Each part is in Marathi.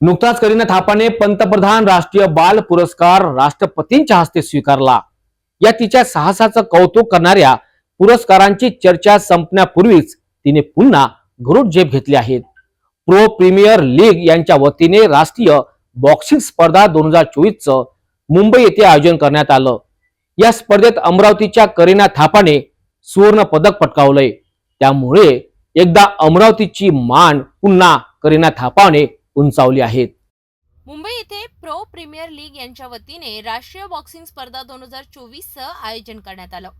नुकताच करीना थापाने पंतप्रधान राष्ट्रीय बाल पुरस्कार राष्ट्रपतींच्या हस्ते स्वीकारला. या तिच्या साहसाचं कौतुक करणाऱ्या पुरस्कारांची चर्चा संपण्यापूर्वीच तिने पुन्हा गरुड झेप घेतली आहेत प्रो प्रीमियर लीग यांच्या वतीने राष्ट्रीय बॉक्सिंग स्पर्धा दोन हजार चोवीस च मुंबई येथे आयोजन करण्यात आलं. या स्पर्धेत अमरावतीच्या करीना थापाने सुवर्ण पदक पटकावलंय. त्यामुळे एकदा अमरावतीची मान पुन्हा करीना थापाने उंचावली आहेत. मुंबई येथे प्रो प्रीमियर लीग यांच्या वतीने राष्ट्रीय बॉक्सिंग स्पर्धा दोन हजार चोवीसचं आयोजन करण्यात आलं.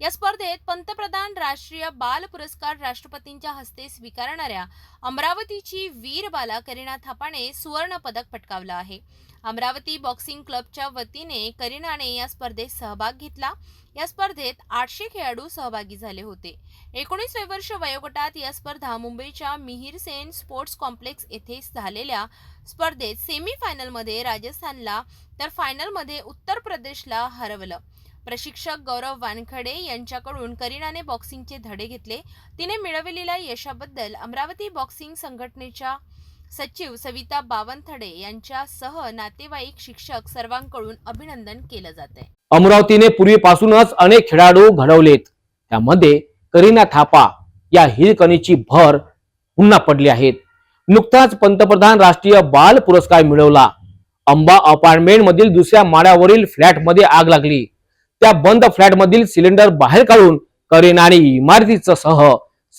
या स्पर्धेत पंतप्रधान राष्ट्रीय बाल पुरस्कार राष्ट्रपतींच्या हस्ते स्वीकारणाऱ्या अमरावतीची वीर बाला करीना थापाने सुवर्ण पदक पटकावलं आहे. अमरावती बॉक्सिंग क्लबच्या वतीने करीनाने या स्पर्धेत सहभाग घेतला. या स्पर्धेत आठशे खेळाडू सहभागी झाले होते. एकोणीसवे वर्ष वयोगटात या स्पर्धा मुंबईच्या मिहीर सेन स्पोर्ट्स कॉम्प्लेक्स येथे झालेल्या स्पर्धेत सेमीफायनलमध्ये राजस्थानला तर फायनलमध्ये उत्तर प्रदेशला हरवलं. प्रशिक्षक गौरव वानखडे यांच्याकडून करीनाने बॉक्सिंगचे धडे घेतले. तिने मिळवलेल्या यशाबद्दल अमरावती बॉक्सिंग संघटनेच्या सचिव सविता बावनथडे यांच्यासह नातेवाईक शिक्षक सर्वांकडून अभिनंदन केलं जात आहे अमरावतीने पूर्वीपासूनच अनेक खेळाडू घडवलेत. त्यामध्ये करीना थापा या हिरकणीची भर पुन्हा पडली आहेत. नुकताच पंतप्रधान राष्ट्रीय बाल पुरस्कार मिळवला. अंबा अपार्टमेंट मधील दुसऱ्या माळ्यावरील फ्लॅटमध्ये आग लागली. त्या बंद फ्लॅट मधील सिलेंडर बाहेर काढून करीनाने इमारतीचं सह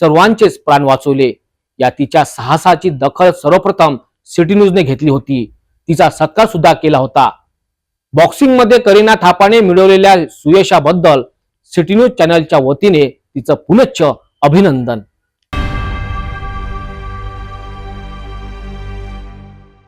सर्वांचेच प्राण वाचवले. या तिच्या साहसाची दखल सर्वप्रथम सिटी न्यूजने घेतली होती. तिचा सत्कार सुद्धा केला होता. बॉक्सिंगमध्ये करीना थापाने मिळवलेल्या सुयशाबद्दल सिटी न्यूज चॅनलच्या वतीने तिचं पुनश्च अभिनंदन.